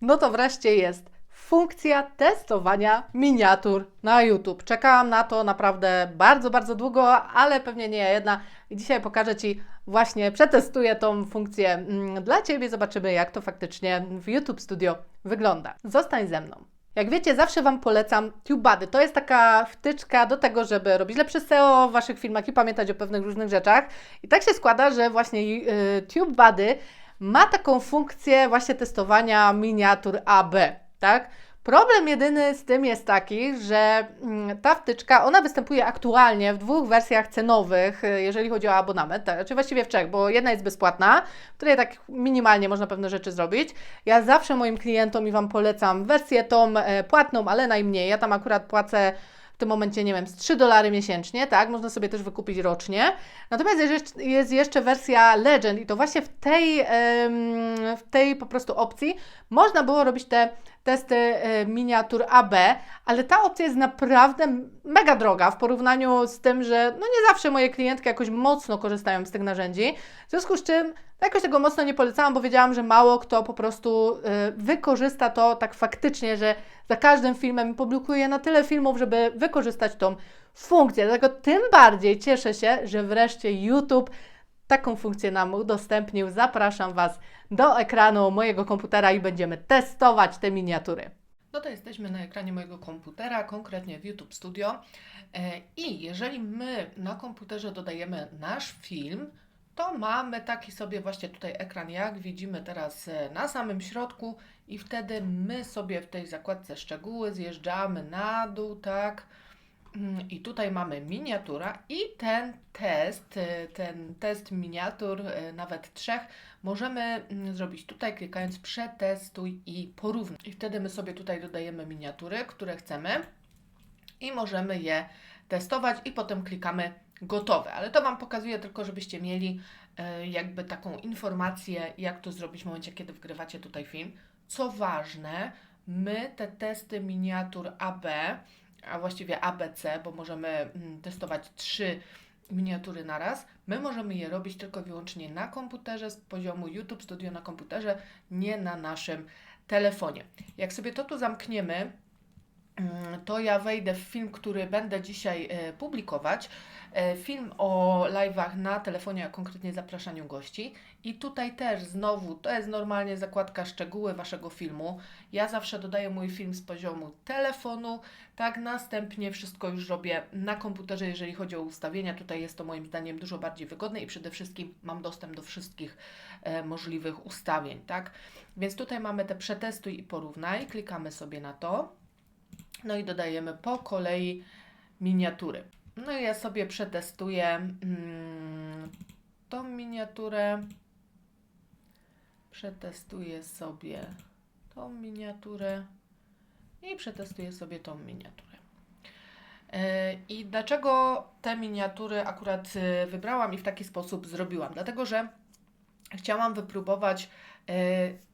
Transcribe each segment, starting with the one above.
No to wreszcie jest funkcja testowania miniatur na YouTube. Czekałam na to naprawdę bardzo, bardzo długo, ale pewnie nie jedna. I dzisiaj pokażę Ci, właśnie przetestuję tą funkcję mm, dla Ciebie. Zobaczymy, jak to faktycznie w YouTube Studio wygląda. Zostań ze mną. Jak wiecie, zawsze Wam polecam TubeBuddy. To jest taka wtyczka do tego, żeby robić lepsze SEO w Waszych filmach i pamiętać o pewnych różnych rzeczach. I tak się składa, że właśnie yy, TubeBuddy ma taką funkcję właśnie testowania miniatur AB, tak? Problem jedyny z tym jest taki, że mm, ta wtyczka, ona występuje aktualnie w dwóch wersjach cenowych, y, jeżeli chodzi o abonament, tak, czy właściwie w trzech, bo jedna jest bezpłatna, w której tak minimalnie można pewne rzeczy zrobić. Ja zawsze moim klientom i Wam polecam wersję tą e, płatną, ale najmniej. Ja tam akurat płacę tym momencie, nie wiem, z 3 dolary miesięcznie, tak? Można sobie też wykupić rocznie. Natomiast jest jeszcze wersja Legend i to właśnie w tej, w tej po prostu opcji można było robić te testy e, miniatur AB, ale ta opcja jest naprawdę mega droga w porównaniu z tym, że no nie zawsze moje klientki jakoś mocno korzystają z tych narzędzi. W związku z czym jakoś tego mocno nie polecałam, bo wiedziałam, że mało kto po prostu e, wykorzysta to tak faktycznie, że za każdym filmem publikuję na tyle filmów, żeby wykorzystać tą funkcję. Dlatego tym bardziej cieszę się, że wreszcie YouTube taką funkcję nam udostępnił. Zapraszam Was do ekranu mojego komputera i będziemy testować te miniatury. No to jesteśmy na ekranie mojego komputera, konkretnie w YouTube Studio. E, I jeżeli my na komputerze dodajemy nasz film, to mamy taki sobie właśnie tutaj ekran, jak widzimy teraz e, na samym środku i wtedy my sobie w tej zakładce szczegóły zjeżdżamy na dół, tak, I tutaj mamy miniatura i ten test, y, ten test miniatur, y, nawet trzech, możemy mm, zrobić tutaj klikając przetestuj i porównaj. I wtedy my sobie tutaj dodajemy miniatury, które chcemy i możemy je testować i potem klikamy gotowe. Ale to Wam pokazuję tylko, żebyście mieli y, jakby taką informację, jak to zrobić w momencie, kiedy wgrywacie tutaj film. Co ważne, my te testy miniatur AB a właściwie ABC, bo możemy mm, testować trzy miniatury na raz. My możemy je robić tylko i wyłącznie na komputerze z poziomu YouTube Studio na komputerze, nie na naszym telefonie. Jak sobie to tu zamkniemy, mm, to ja wejdę w film, który będę dzisiaj e, publikować. E, film o live'ach na telefonie, a konkretnie zapraszaniu gości. I tutaj też znowu, to jest normalnie zakładka szczegóły Waszego filmu. Ja zawsze dodaję mój film z poziomu telefonu, tak następnie wszystko już robię na komputerze, jeżeli chodzi o ustawienia. Tutaj jest to moim zdaniem dużo bardziej wygodne i przede wszystkim mam dostęp do wszystkich e, możliwych ustawień, tak? Więc tutaj mamy te przetestuj i porównaj, klikamy sobie na to. No i dodajemy po kolei miniatury. No i ja sobie przetestuję mm, tą miniaturę. Przetestuję sobie tą miniaturę i przetestuję sobie tą miniaturę. E, I dlaczego te miniatury akurat e, wybrałam i w taki sposób zrobiłam? Dlatego, że chciałam wypróbować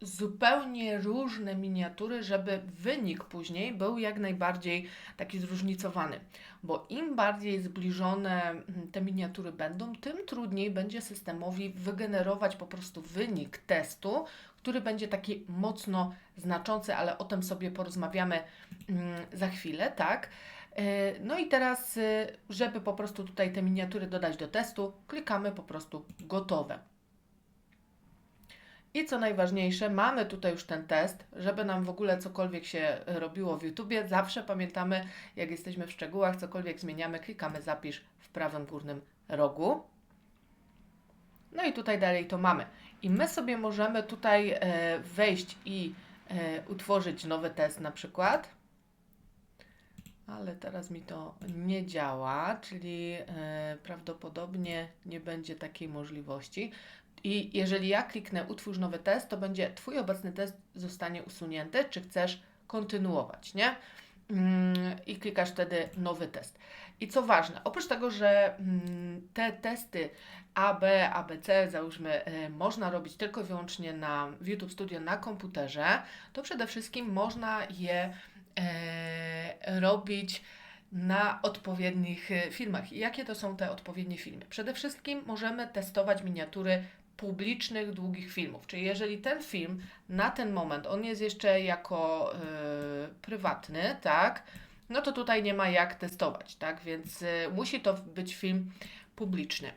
zupełnie różne miniatury, żeby wynik później był jak najbardziej taki zróżnicowany. Bo im bardziej zbliżone mm, te miniatury będą, tym trudniej będzie systemowi wygenerować po prostu wynik testu, który będzie taki mocno znaczący, ale o tym sobie porozmawiamy mm, za chwilę, tak? E, no i teraz, y, żeby po prostu tutaj te miniatury dodać do testu, klikamy po prostu gotowe. I co najważniejsze, mamy tutaj już ten test, żeby nam w ogóle cokolwiek się robiło w YouTubie. Zawsze pamiętamy, jak jesteśmy w szczegółach, cokolwiek zmieniamy, klikamy zapisz w prawym górnym rogu. No i tutaj dalej to mamy. I my sobie możemy tutaj e, wejść i e, utworzyć nowy test na przykład. Ale teraz mi to nie działa, czyli e, prawdopodobnie nie będzie takiej możliwości. I jeżeli ja kliknę utwórz nowy test, to będzie Twój obecny test zostanie usunięty, czy chcesz kontynuować, nie? Mm, I klikasz wtedy nowy test. I co ważne, oprócz tego, że mm, te testy AB, ABC, załóżmy, e, można robić tylko i wyłącznie na w YouTube Studio na komputerze, to przede wszystkim można je e, robić na odpowiednich e, filmach. I jakie to są te odpowiednie filmy? Przede wszystkim możemy testować miniatury publicznych, długich filmów. Czyli jeżeli ten film na ten moment, on jest jeszcze jako y, prywatny, tak, no to tutaj nie ma jak testować, tak, więc y, musi to być film publiczny.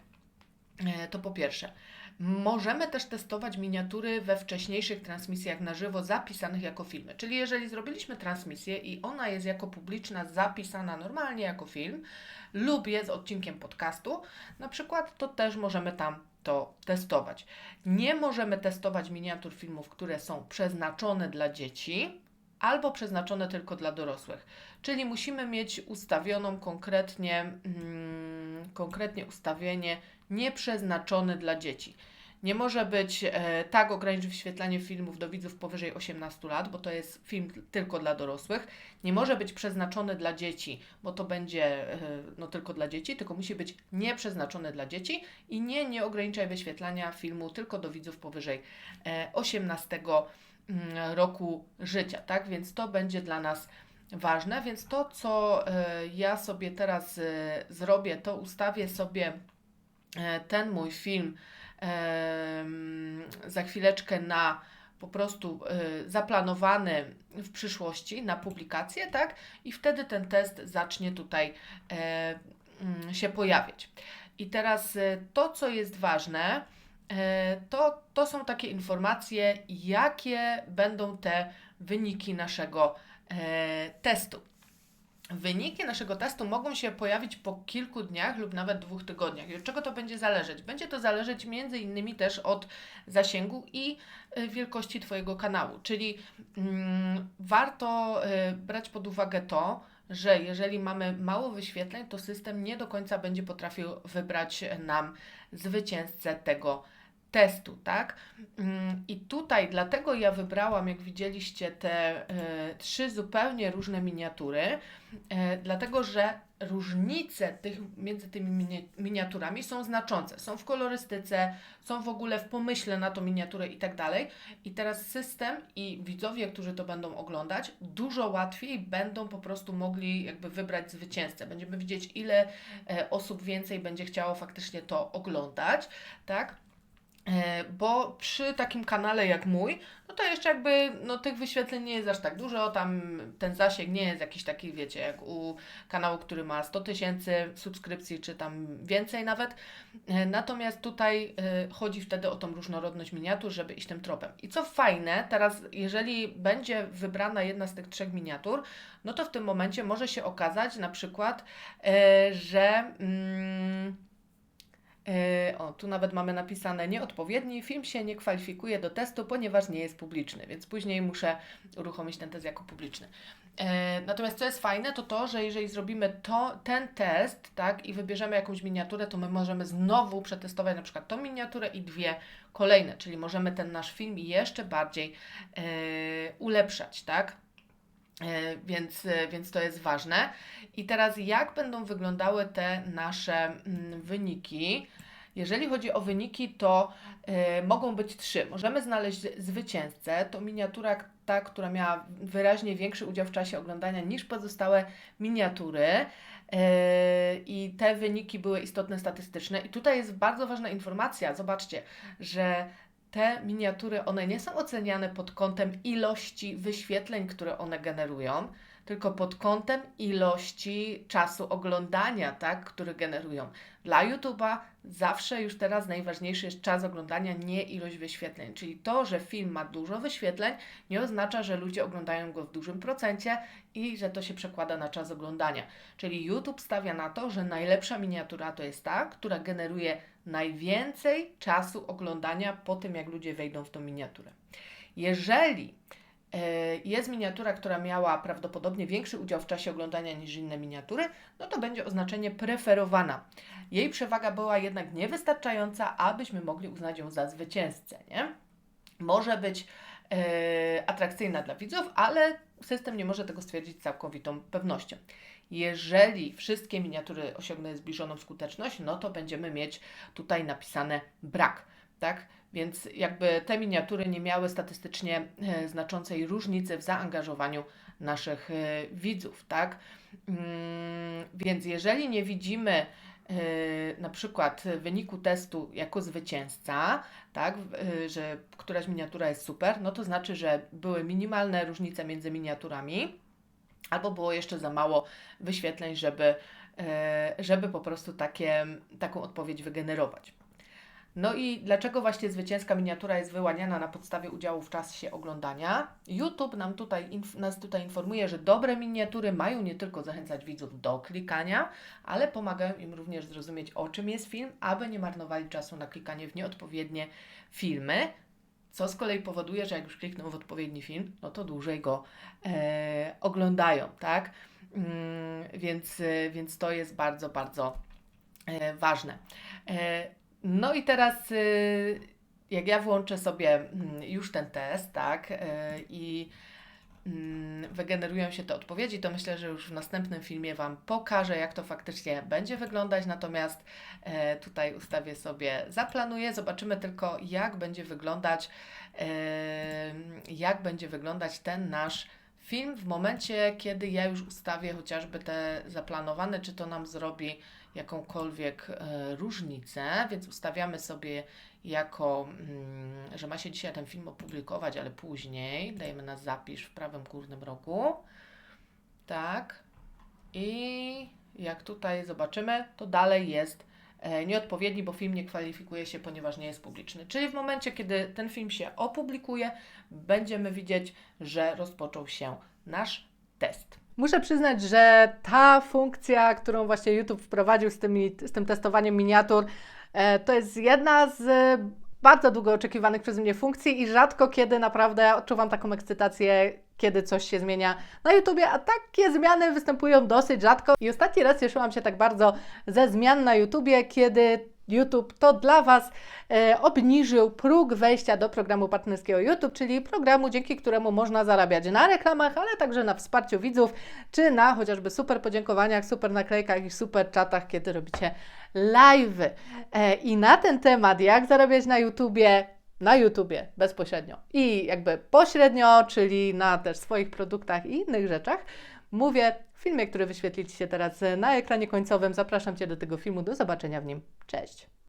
E, To po pierwsze. Możemy też testować miniatury we wcześniejszych transmisjach na żywo zapisanych jako filmy. Czyli jeżeli zrobiliśmy transmisję i ona jest jako publiczna zapisana normalnie jako film lub jest odcinkiem podcastu, na przykład, to też możemy tam to testować. Nie możemy testować miniatur filmów, które są przeznaczone dla dzieci albo przeznaczone tylko dla dorosłych. Czyli musimy mieć ustawioną konkretnie, mm, konkretnie ustawienie nieprzeznaczony dla dzieci. Nie może być e, tak ograniczyć wyświetlanie filmów do widzów powyżej 18 lat, bo to jest film tylko dla dorosłych. Nie może być przeznaczony dla dzieci, bo to będzie e, no, tylko dla dzieci, tylko musi być nieprzeznaczony dla dzieci i nie, nie ograniczaj wyświetlania filmu tylko do widzów powyżej e, 18 mm, roku życia, tak? Więc to będzie dla nas ważne. Więc to, co e, ja sobie teraz e, zrobię, to ustawię sobie e, ten mój film za chwileczkę na po prostu e, zaplanowany w przyszłości na publikację, tak? I wtedy ten test zacznie tutaj mm, się pojawiać. I teraz e, to, co jest ważne, e, to, to są takie informacje, jakie będą te wyniki naszego e, testu. Wyniki naszego testu mogą się pojawić po kilku dniach lub nawet dwóch tygodniach. I od czego to będzie zależeć? Będzie to zależeć między innymi też od zasięgu i y, wielkości Twojego kanału. Czyli mm, warto y, brać pod uwagę to, że jeżeli mamy mało wyświetleń, to system nie do końca będzie potrafił wybrać nam zwycięzcę tego testu, tak? Mm, I tutaj dlatego ja wybrałam, jak widzieliście, te e, trzy zupełnie różne miniatury, e, dlatego że różnice tych, między tymi mini- miniaturami są znaczące. Są w kolorystyce, są w ogóle w pomyśle na tą miniaturę i tak dalej. I teraz system i widzowie, którzy to będą oglądać, dużo łatwiej będą po prostu mogli jakby wybrać zwycięzcę. Będziemy widzieć, ile e, osób więcej będzie chciało faktycznie to oglądać, tak? E, Bo przy takim kanale jak mój, no to jeszcze jakby no, tych wyświetleń nie jest aż tak dużo, tam ten zasięg nie jest jakiś taki, wiecie, jak u kanału, który ma 100 tysięcy subskrypcji, czy tam więcej nawet. E, Natomiast tutaj e, chodzi wtedy o tą różnorodność miniatur, żeby iść tym tropem. I co fajne, teraz jeżeli będzie wybrana jedna z tych trzech miniatur, no to w tym momencie może się okazać na przykład, że... Mm, O, tu nawet mamy napisane nieodpowiedni. Film się nie kwalifikuje do testu, ponieważ nie jest publiczny, więc później muszę uruchomić ten test jako publiczny. E, Natomiast co jest fajne, to to, że jeżeli zrobimy to, ten test, tak, i wybierzemy jakąś miniaturę, to my możemy znowu przetestować na przykład tą miniaturę i dwie kolejne, czyli możemy ten nasz film jeszcze bardziej e, ulepszać, tak? E, Więc, e, więc to jest ważne. I teraz, jak będą wyglądały te nasze mm, wyniki? Jeżeli chodzi o wyniki, to e, mogą być trzy. Możemy znaleźć zwycięzcę. To miniatura ta, która miała wyraźnie większy udział w czasie oglądania niż pozostałe miniatury. I te wyniki były istotne statystyczne. I tutaj jest bardzo ważna informacja. Zobaczcie, że te miniatury, one nie są oceniane pod kątem ilości wyświetleń, które one generują, tylko pod kątem ilości czasu oglądania, tak, który generują. Dla YouTube'a zawsze już teraz najważniejszy jest czas oglądania, nie ilość wyświetleń. Czyli to, że film ma dużo wyświetleń, nie oznacza, że ludzie oglądają go w dużym procencie i że to się przekłada na czas oglądania. Czyli YouTube stawia na to, że najlepsza miniatura to jest ta, która generuje najwięcej czasu oglądania po tym, jak ludzie wejdą w tą miniaturę. Jeżeli jest miniatura, która miała prawdopodobnie większy udział w czasie oglądania niż inne miniatury, no to będzie oznaczenie preferowana. Jej przewaga była jednak niewystarczająca, abyśmy mogli uznać ją za zwycięzcę, nie? Może być e, atrakcyjna dla widzów, ale system nie może tego stwierdzić z całkowitą pewnością. Jeżeli wszystkie miniatury osiągną zbliżoną skuteczność, no to będziemy mieć tutaj napisane brak, tak? Więc jakby te miniatury nie miały statystycznie e, znaczącej różnicy w zaangażowaniu naszych e, widzów, tak? Mm, więc jeżeli nie widzimy e, na przykład wyniku testu jako zwycięzca, tak, że któraś miniatura jest super, no to znaczy, że były minimalne różnice między miniaturami, albo było jeszcze za mało wyświetleń, żeby, żeby po prostu takie, taką odpowiedź wygenerować. No i dlaczego właśnie zwycięska miniatura jest wyłaniana na podstawie udziału w czasie oglądania? YouTube nam tutaj, nas tutaj informuje, że dobre miniatury mają nie tylko zachęcać widzów do klikania, ale pomagają im również zrozumieć, o czym jest film, aby nie marnowali czasu na klikanie w nieodpowiednie filmy, co z kolei powoduje, że jak już klikną w odpowiedni film, no to dłużej go e, oglądają, tak? Mm, więc, e, więc to jest bardzo, bardzo e, ważne. E, no i teraz, y, jak ja włączę sobie mm, już ten test, tak, y, i mm, wygenerują się te odpowiedzi, to myślę, że już w następnym filmie Wam pokażę, jak to faktycznie będzie wyglądać. Natomiast e, tutaj ustawię sobie, zaplanuję, zobaczymy tylko, jak będzie wyglądać, e, jak będzie wyglądać ten nasz film w momencie, kiedy ja już ustawię chociażby te zaplanowane, czy to nam zrobi jakąkolwiek e, różnicę, więc ustawiamy sobie jako, mm, że ma się dzisiaj ten film opublikować, ale później dajemy na zapisz w prawym górnym rogu. Tak. I jak tutaj zobaczymy, to dalej jest e, nieodpowiedni, bo film nie kwalifikuje się, ponieważ nie jest publiczny. Czyli w momencie, kiedy ten film się opublikuje, będziemy widzieć, że rozpoczął się nasz test. Muszę przyznać, że ta funkcja, którą właśnie YouTube wprowadził z, tymi, z tym testowaniem miniatur, e, to jest jedna z e, bardzo długo oczekiwanych przez mnie funkcji i rzadko kiedy naprawdę odczuwam taką ekscytację, kiedy coś się zmienia na YouTubie, a takie zmiany występują dosyć rzadko. I ostatni raz cieszyłam się tak bardzo ze zmian na YouTubie, kiedy YouTube to dla Was e, obniżył próg wejścia do programu partnerskiego YouTube, czyli programu, dzięki któremu można zarabiać na reklamach, ale także na wsparciu widzów, czy na chociażby super podziękowaniach, super naklejkach i super czatach, kiedy robicie live'y. E, I na ten temat, jak zarabiać na YouTubie, na YouTubie bezpośrednio i jakby pośrednio, czyli na też swoich produktach i innych rzeczach, mówię w filmie, który wyświetlicie teraz na ekranie końcowym. Zapraszam Cię do tego filmu, do zobaczenia w nim. Cześć!